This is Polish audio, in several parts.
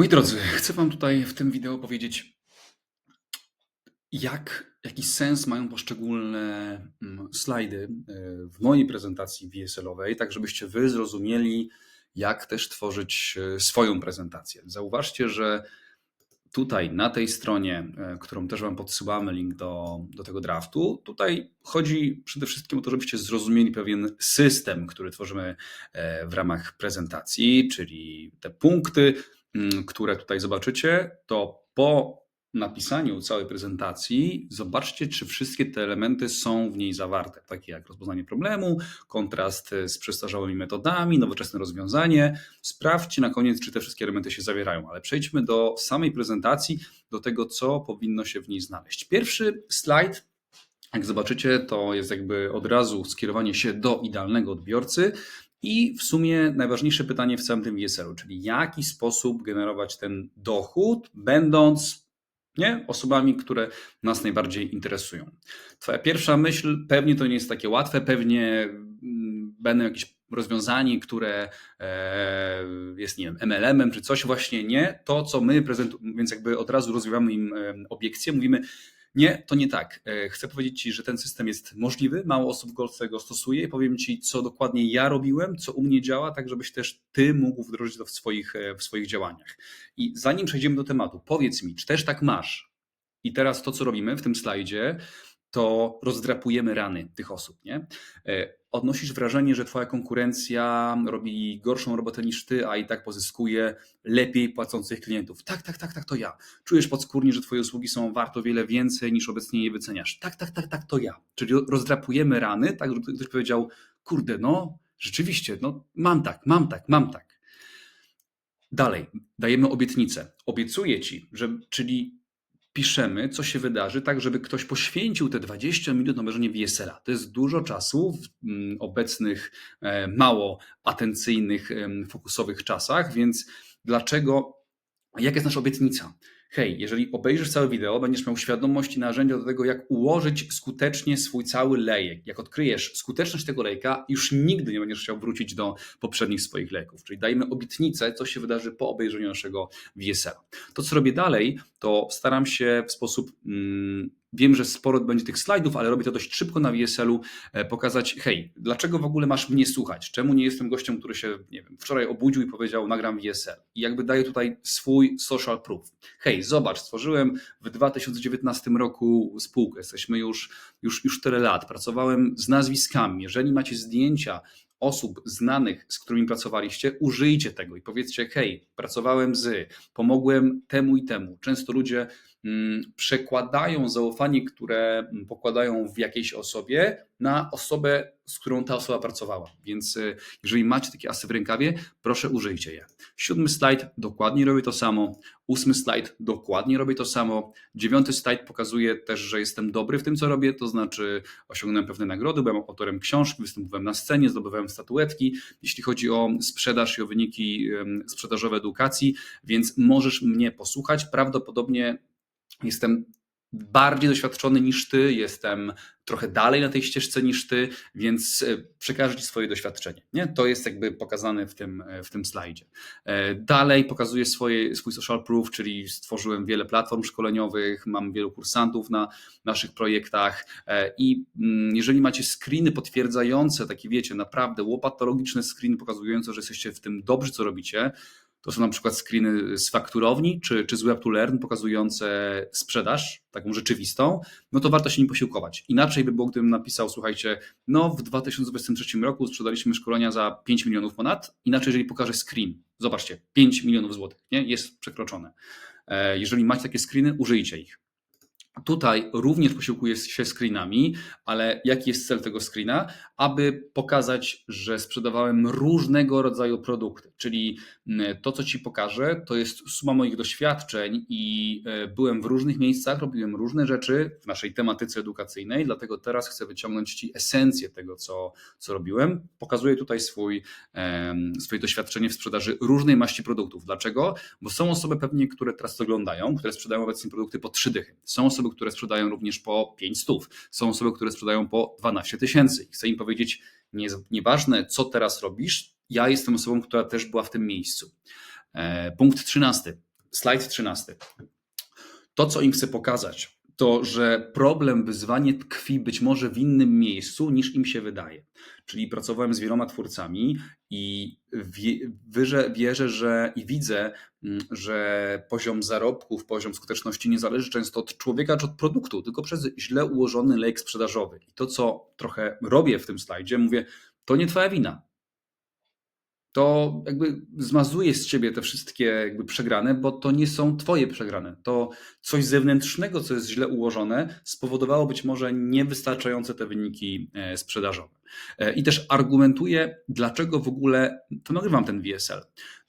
Moi drodzy, chcę Wam tutaj w tym wideo powiedzieć, jak, jaki sens mają poszczególne mm, slajdy e, w mojej prezentacji VSL-owej, tak żebyście Wy zrozumieli, jak też tworzyć e, swoją prezentację. Zauważcie, że tutaj na tej stronie, e, którą też Wam podsyłamy link do, do tego draftu, tutaj chodzi przede wszystkim o to, żebyście zrozumieli pewien system, który tworzymy w ramach prezentacji, czyli te punkty, które tutaj zobaczycie, to po napisaniu całej prezentacji zobaczcie, czy wszystkie te elementy są w niej zawarte, takie jak rozpoznanie problemu, kontrast z przestarzałymi metodami, nowoczesne rozwiązanie. Sprawdźcie na koniec, czy te wszystkie elementy się zawierają, ale przejdźmy do samej prezentacji, do tego, co powinno się w niej znaleźć. Pierwszy slajd jak zobaczycie, to jest jakby od razu skierowanie się do idealnego odbiorcy. I w sumie najważniejsze pytanie w całym tym VSL-u, czyli jaki sposób generować ten dochód, będąc nie, osobami, które nas najbardziej interesują. Twoja pierwsza myśl, pewnie to nie jest takie łatwe, pewnie mm, będą jakieś rozwiązanie, które e, jest, nie wiem, MLM-em czy coś, właśnie nie. To, co my prezentujemy, więc jakby od razu rozwijamy im obiekcję, mówimy, nie, to nie tak. E, chcę powiedzieć Ci, że ten system jest możliwy, mało osób go stosuje i powiem Ci, co dokładnie ja robiłem, co u mnie działa, tak żebyś też Ty mógł wdrożyć to w swoich, e, w swoich działaniach. I zanim przejdziemy do tematu, powiedz mi, czy też tak masz? I teraz to, co robimy w tym slajdzie, to rozdrapujemy rany tych osób. Nie? E, odnosisz wrażenie, że twoja konkurencja robi gorszą robotę niż ty, a i tak pozyskuje lepiej płacących klientów. Tak, tak, tak, tak, to ja. Czujesz podskórnie, że twoje usługi są warte o wiele więcej niż obecnie je wyceniasz. Tak, tak, tak, tak, to ja. Czyli rozdrapujemy rany, tak, żeby ktoś powiedział, kurde, no rzeczywiście, no mam tak, mam tak, mam tak. Dalej, dajemy obietnicę. Obiecuję ci, że, czyli piszemy, co się wydarzy, tak żeby ktoś poświęcił te 20 minut na obejrzenie VSL-a. To jest dużo czasu w mm, obecnych e, mało atencyjnych, fokusowych czasach, więc dlaczego, jaka jest nasza obietnica? Hej, jeżeli obejrzysz całe wideo, będziesz miał świadomość i narzędzia do tego, jak ułożyć skutecznie swój cały lejek. Jak odkryjesz skuteczność tego lejka, już nigdy nie będziesz chciał wrócić do poprzednich swoich lejków. Czyli dajmy obietnicę, co się wydarzy po obejrzeniu naszego VSL. To, co robię dalej, to staram się w sposób mm, Wiem, że sporo będzie tych slajdów, ale robię to dość szybko na VSL-u, e, pokazać, hej, dlaczego w ogóle masz mnie słuchać? Czemu nie jestem gościem, który się, nie wiem, wczoraj obudził i powiedział, nagram VSL? I jakby daję tutaj swój social proof. Hej, zobacz, stworzyłem w 2019 roku spółkę, jesteśmy już, już, już 4 lat, pracowałem z nazwiskami. Jeżeli macie zdjęcia osób znanych, z którymi pracowaliście, użyjcie tego i powiedzcie, hej, pracowałem z, pomogłem temu i temu. Często ludzie przekładają zaufanie, które mm, pokładają w jakiejś osobie, na osobę, z którą ta osoba pracowała. Więc y, jeżeli macie takie asy w rękawie, proszę użyjcie je. Siódmy slajd, dokładnie robię to samo. Ósmy slajd, dokładnie robię to samo. Dziewiąty slajd pokazuje też, że jestem dobry w tym, co robię, to znaczy osiągnąłem pewne nagrody, byłem autorem książki, występowałem na scenie, zdobywałem statuetki, jeśli chodzi o sprzedaż i o wyniki sprzedażowe edukacji, więc możesz mnie posłuchać. Prawdopodobnie Jestem bardziej doświadczony niż ty, jestem trochę dalej na tej ścieżce niż ty, więc e, przekażę ci swoje doświadczenie. Nie? To jest jakby pokazane w tym, e, w tym slajdzie. E, dalej pokazuję swoje, swój social proof, czyli stworzyłem wiele platform szkoleniowych, mam wielu kursantów na naszych projektach i mm, jeżeli macie screeny potwierdzające, takie wiecie, naprawdę łopatologiczne screeny pokazujące, że jesteście w tym dobrzy, co robicie, to są na przykład screeny z fakturowni czy, czy z Web to Learn pokazujące sprzedaż, taką rzeczywistą, no to warto się nim posiłkować. Inaczej by było, gdybym napisał, słuchajcie, no w 2023 roku sprzedaliśmy szkolenia za 5 milionów ponad, inaczej jeżeli pokażę screen, zobaczcie, 5 milionów złotych, nie? jest przekroczone. E, jeżeli macie takie screeny, użyjcie ich. Tutaj również posiłkuję się screenami, ale jaki jest cel tego screena? Aby pokazać, że sprzedawałem różnego rodzaju produkty, czyli to, co Ci pokażę, to jest suma moich doświadczeń i e, byłem w różnych miejscach, robiłem różne rzeczy w naszej tematyce edukacyjnej, dlatego teraz chcę wyciągnąć Ci esencję tego, co, co robiłem. Pokazuję tutaj swój, swoje doświadczenie w sprzedaży różnej maści produktów. Dlaczego? Bo są osoby pewnie, które teraz oglądają, które sprzedają obecnie produkty po trzy dychy. Są osoby, które sprzedają również po 5 stów. Są osoby, które sprzedają po 12 tysięcy. Chcę im powiedzieć, nie, nieważne co teraz robisz, ja jestem osobą, która też była w tym miejscu. E, punkt 13. slajd 13. To, co im chcę pokazać, to że problem, wyzwanie tkwi być może w innym miejscu niż im się wydaje. Czyli pracowałem z wieloma twórcami i wie, wierzę, wierzę, że i widzę, mm, że poziom zarobków, poziom skuteczności nie zależy często od człowieka czy od produktu, tylko przez źle ułożony lejk sprzedażowy. I to, co trochę robię w tym slajdzie, mówię, to nie twoja wina to jakby zmazuje z ciebie te wszystkie jakby przegrane, bo to nie są twoje przegrane. To coś zewnętrznego, co jest źle ułożone, spowodowało być może niewystarczające te wyniki e, sprzedażowe. E, I też argumentuję, dlaczego w ogóle to nagrywam ten VSL.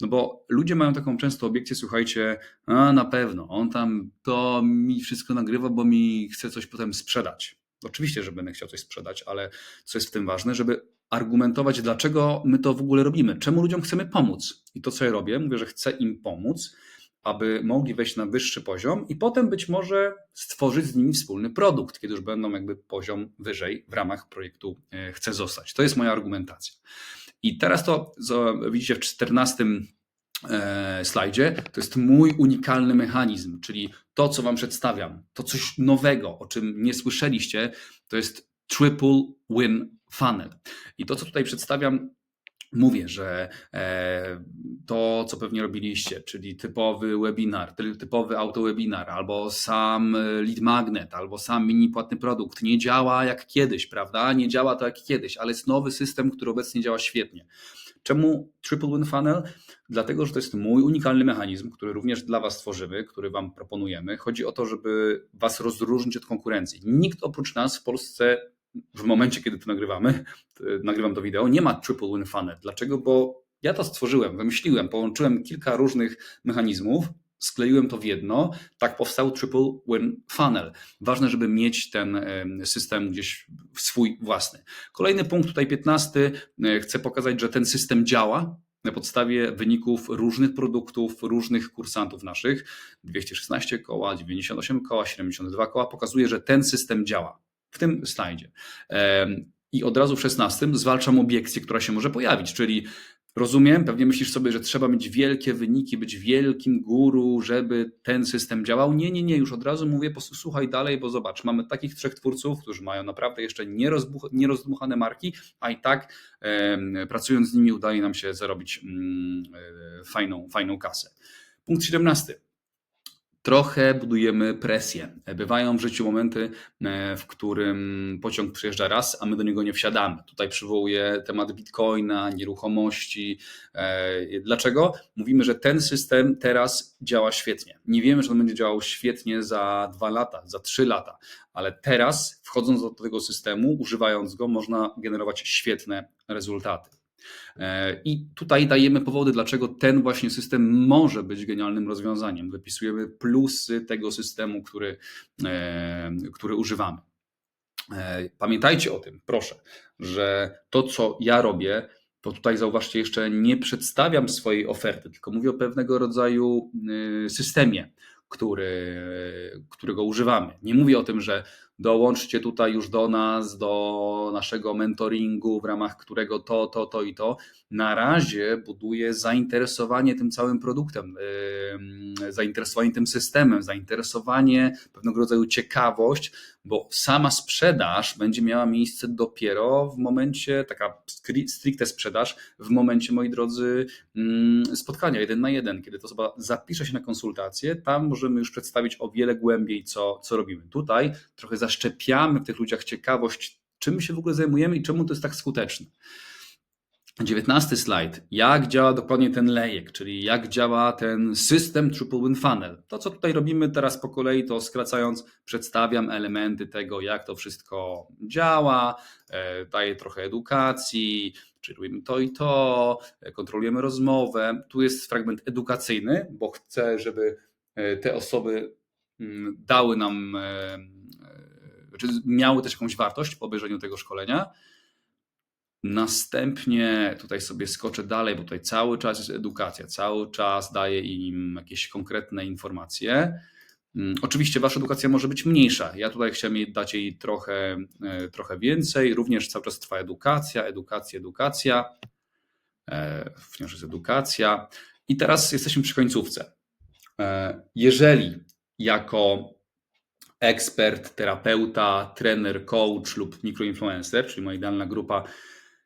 No bo ludzie mają taką często obiekcję, słuchajcie, a na pewno, on tam to mi wszystko nagrywa, bo mi chce coś potem sprzedać. Oczywiście, że będę chciał coś sprzedać, ale co jest w tym ważne, żeby argumentować, dlaczego my to w ogóle robimy, czemu ludziom chcemy pomóc. I to, co ja robię, mówię, że chcę im pomóc, aby mogli wejść na wyższy poziom i potem być może stworzyć z nimi wspólny produkt, kiedy już będą jakby poziom wyżej w ramach projektu e, Chcę zostać. To jest moja argumentacja. I teraz to, co widzicie w 14 e, slajdzie, to jest mój unikalny mechanizm, czyli to, co Wam przedstawiam, to coś nowego, o czym nie słyszeliście, to jest triple win funnel. I to, co tutaj przedstawiam, mówię, że e, to, co pewnie robiliście, czyli typowy webinar, typowy autowebinar, albo sam lead magnet, albo sam mini płatny produkt, nie działa jak kiedyś, prawda? Nie działa to jak kiedyś, ale jest nowy system, który obecnie działa świetnie. Czemu Triple Win Funnel? Dlatego, że to jest mój unikalny mechanizm, który również dla Was tworzymy, który Wam proponujemy. Chodzi o to, żeby Was rozróżnić od konkurencji. Nikt oprócz nas w Polsce w momencie, kiedy to nagrywamy, nagrywam to wideo, nie ma triple win funnel. Dlaczego? Bo ja to stworzyłem, wymyśliłem, połączyłem kilka różnych mechanizmów, skleiłem to w jedno, tak powstał triple win funnel. Ważne, żeby mieć ten system gdzieś swój własny. Kolejny punkt, tutaj 15, e, chcę pokazać, że ten system działa, na podstawie wyników różnych produktów, różnych kursantów naszych, 216 koła, 98 koła, 72 koła, pokazuje, że ten system działa w tym slajdzie. I od razu w 16 zwalczam obiekcję, która się może pojawić, czyli rozumiem, pewnie myślisz sobie, że trzeba mieć wielkie wyniki, być wielkim guru, żeby ten system działał. Nie, nie, nie, już od razu mówię, posłuchaj dalej, bo zobacz, mamy takich trzech twórców, którzy mają naprawdę jeszcze nierozdmuchane marki, a i tak pracując z nimi udaje nam się zarobić mm, e, fajną, fajną kasę. Punkt 17 trochę budujemy presję. Bywają w życiu momenty, e, w którym pociąg przyjeżdża raz, a my do niego nie wsiadamy. Tutaj przywołuję temat bitcoina, nieruchomości. E, dlaczego? Mówimy, że ten system teraz działa świetnie. Nie wiemy, że on będzie działał świetnie za dwa lata, za trzy lata, ale teraz, wchodząc do tego systemu, używając go, można generować świetne rezultaty. E, I tutaj dajemy powody, dlaczego ten właśnie system może być genialnym rozwiązaniem. Wypisujemy plusy tego systemu, który, e, który używamy. E, pamiętajcie o tym, proszę, że to, co ja robię, to tutaj zauważcie, jeszcze nie przedstawiam swojej oferty, tylko mówię o pewnego rodzaju systemie, który, którego używamy. Nie mówię o tym, że dołączcie tutaj już do nas, do naszego mentoringu, w ramach którego to, to, to i to. Na razie buduję zainteresowanie tym całym produktem, zainteresowanie tym systemem, zainteresowanie, pewnego rodzaju ciekawość, bo sama sprzedaż będzie miała miejsce dopiero w momencie, taka stricte sprzedaż, w momencie, moi drodzy, spotkania jeden na jeden, kiedy to osoba zapisze się na konsultację, tam możemy już przedstawić o wiele głębiej, co, co robimy. Tutaj trochę za zaszczepiamy w tych ludziach ciekawość, czym się w ogóle zajmujemy i czemu to jest tak skuteczne. 19 slajd. Jak działa dokładnie ten lejek, czyli jak działa ten system Triple Win Funnel. To, co tutaj robimy teraz po kolei, to skracając, przedstawiam elementy tego, jak to wszystko działa, e, daję trochę edukacji, czyli robimy to i to, e, kontrolujemy rozmowę. Tu jest fragment edukacyjny, bo chcę, żeby e, te osoby mm, dały nam czy miały też jakąś wartość po obejrzeniu tego szkolenia. Następnie tutaj sobie skoczę dalej, bo tutaj cały czas jest edukacja, cały czas daję im jakieś konkretne informacje. Mm, oczywiście wasza edukacja może być mniejsza. Ja tutaj chciałem dać jej trochę, e, trochę więcej. Również cały czas trwa edukacja, edukacja, edukacja. E, wciąż jest edukacja. I teraz jesteśmy przy końcówce. E, jeżeli jako ekspert, terapeuta, trener, coach lub mikroinfluencer, czyli moja idealna grupa,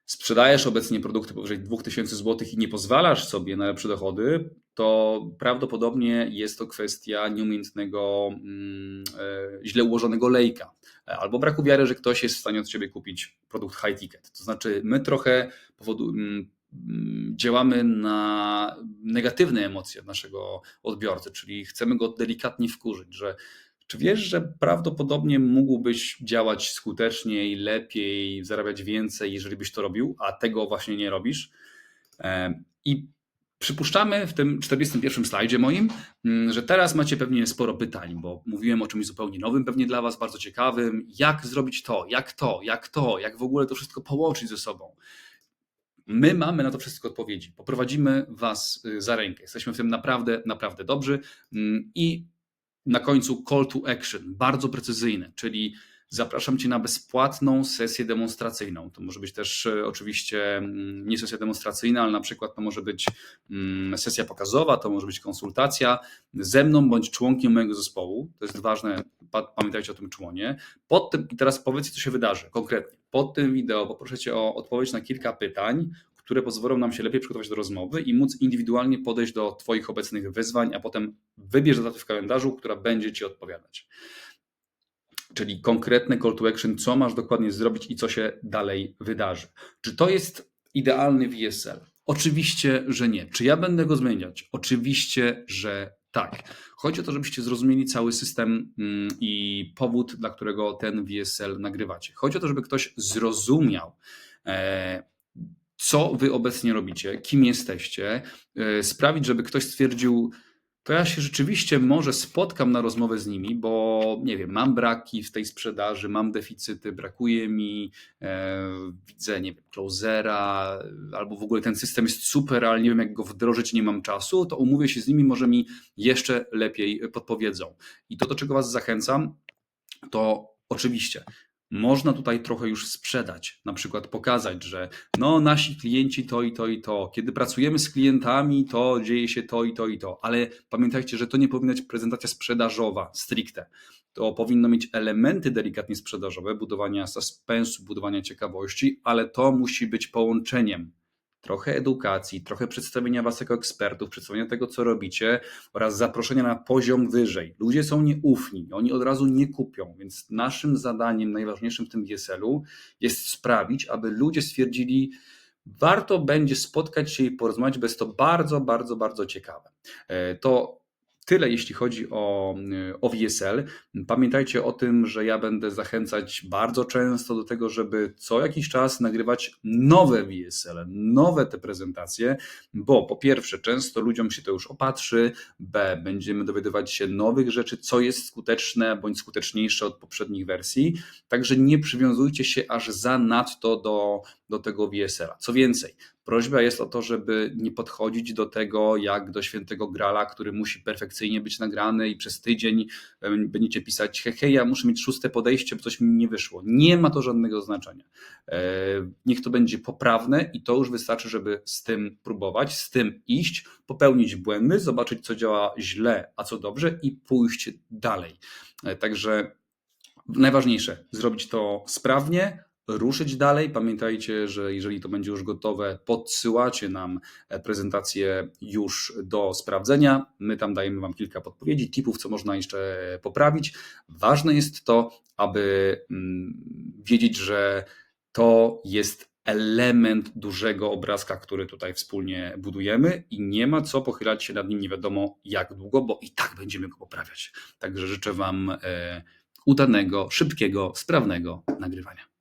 sprzedajesz obecnie produkty powyżej 2000 zł i nie pozwalasz sobie na lepsze dochody, to prawdopodobnie jest to kwestia nieumiejętnego, mm, e, źle ułożonego lejka albo braku wiary, że ktoś jest w stanie od ciebie kupić produkt high ticket. To znaczy, my trochę powodu, mm, mm, działamy na negatywne emocje naszego odbiorcy, czyli chcemy go delikatnie wkurzyć, że czy wiesz, że prawdopodobnie mógłbyś działać skuteczniej, lepiej, zarabiać więcej, jeżeli byś to robił, a tego właśnie nie robisz? E, I Przypuszczamy w tym 41 slajdzie moim, mm, że teraz macie pewnie sporo pytań, bo mówiłem o czymś zupełnie nowym, pewnie dla Was bardzo ciekawym. Jak zrobić to, jak to, jak to, jak w ogóle to wszystko połączyć ze sobą. My mamy na to wszystko odpowiedzi. Poprowadzimy Was y, za rękę. Jesteśmy w tym naprawdę, naprawdę dobrzy. Mm, I na końcu call to action, bardzo precyzyjny, czyli Zapraszam Cię na bezpłatną sesję demonstracyjną. To może być też e, oczywiście mm, nie sesja demonstracyjna, ale na przykład to może być mm, sesja pokazowa, to może być konsultacja ze mną bądź członkiem mojego zespołu. To jest ważne, pamiętajcie o tym członie. Pod tym, teraz powiedz, co się wydarzy konkretnie. Pod tym wideo poproszę Cię o odpowiedź na kilka pytań, które pozwolą nam się lepiej przygotować do rozmowy i móc indywidualnie podejść do Twoich obecnych wyzwań, a potem wybierz datę w kalendarzu, która będzie Ci odpowiadać czyli konkretne call to action, co masz dokładnie zrobić i co się dalej wydarzy. Czy to jest idealny VSL? Oczywiście, że nie. Czy ja będę go zmieniać? Oczywiście, że tak. Chodzi o to, żebyście zrozumieli cały system mm, i powód, dla którego ten VSL nagrywacie. Chodzi o to, żeby ktoś zrozumiał, e, co wy obecnie robicie, kim jesteście, e, sprawić, żeby ktoś stwierdził, to ja się rzeczywiście może spotkam na rozmowę z nimi, bo nie wiem, mam braki w tej sprzedaży, mam deficyty, brakuje mi, e, widzę, nie wiem, closera, albo w ogóle ten system jest super, ale nie wiem, jak go wdrożyć, nie mam czasu, to umówię się z nimi, może mi jeszcze lepiej podpowiedzą. I to, do czego Was zachęcam, to oczywiście można tutaj trochę już sprzedać, na przykład pokazać, że no nasi klienci to i to i to, kiedy pracujemy z klientami, to dzieje się to i to i to, ale pamiętajcie, że to nie powinna być prezentacja sprzedażowa stricte. To powinno mieć elementy delikatnie sprzedażowe, budowania suspensu, budowania ciekawości, ale to musi być połączeniem trochę edukacji, trochę przedstawienia Was jako ekspertów, przedstawienia tego, co robicie oraz zaproszenia na poziom wyżej. Ludzie są nieufni, oni od razu nie kupią, więc naszym zadaniem, najważniejszym w tym DSL-u jest sprawić, aby ludzie stwierdzili, warto będzie spotkać się i porozmawiać, bo jest to bardzo, bardzo, bardzo ciekawe. E, to Tyle jeśli chodzi o, o VSL. Pamiętajcie o tym, że ja będę zachęcać bardzo często do tego, żeby co jakiś czas nagrywać nowe VSL, nowe te prezentacje, bo po pierwsze, często ludziom się to już opatrzy, B, będziemy dowiadywać się nowych rzeczy, co jest skuteczne bądź skuteczniejsze od poprzednich wersji. Także nie przywiązujcie się aż za nadto do, do tego VSL-a. Co więcej, Prośba jest o to, żeby nie podchodzić do tego jak do świętego grala, który musi perfekcyjnie być nagrany i przez tydzień będziecie pisać, hej, hej, ja muszę mieć szóste podejście, bo coś mi nie wyszło. Nie ma to żadnego znaczenia. E, niech to będzie poprawne i to już wystarczy, żeby z tym próbować, z tym iść, popełnić błędy, zobaczyć, co działa źle, a co dobrze i pójść dalej. E, także najważniejsze, zrobić to sprawnie, ruszyć dalej. Pamiętajcie, że jeżeli to będzie już gotowe, podsyłacie nam e, prezentację już do sprawdzenia. My tam dajemy Wam kilka podpowiedzi, tipów, co można jeszcze poprawić. Ważne jest to, aby mm, wiedzieć, że to jest element dużego obrazka, który tutaj wspólnie budujemy i nie ma co pochylać się nad nim nie wiadomo jak długo, bo i tak będziemy go poprawiać. Także życzę Wam e, udanego, szybkiego, sprawnego nagrywania.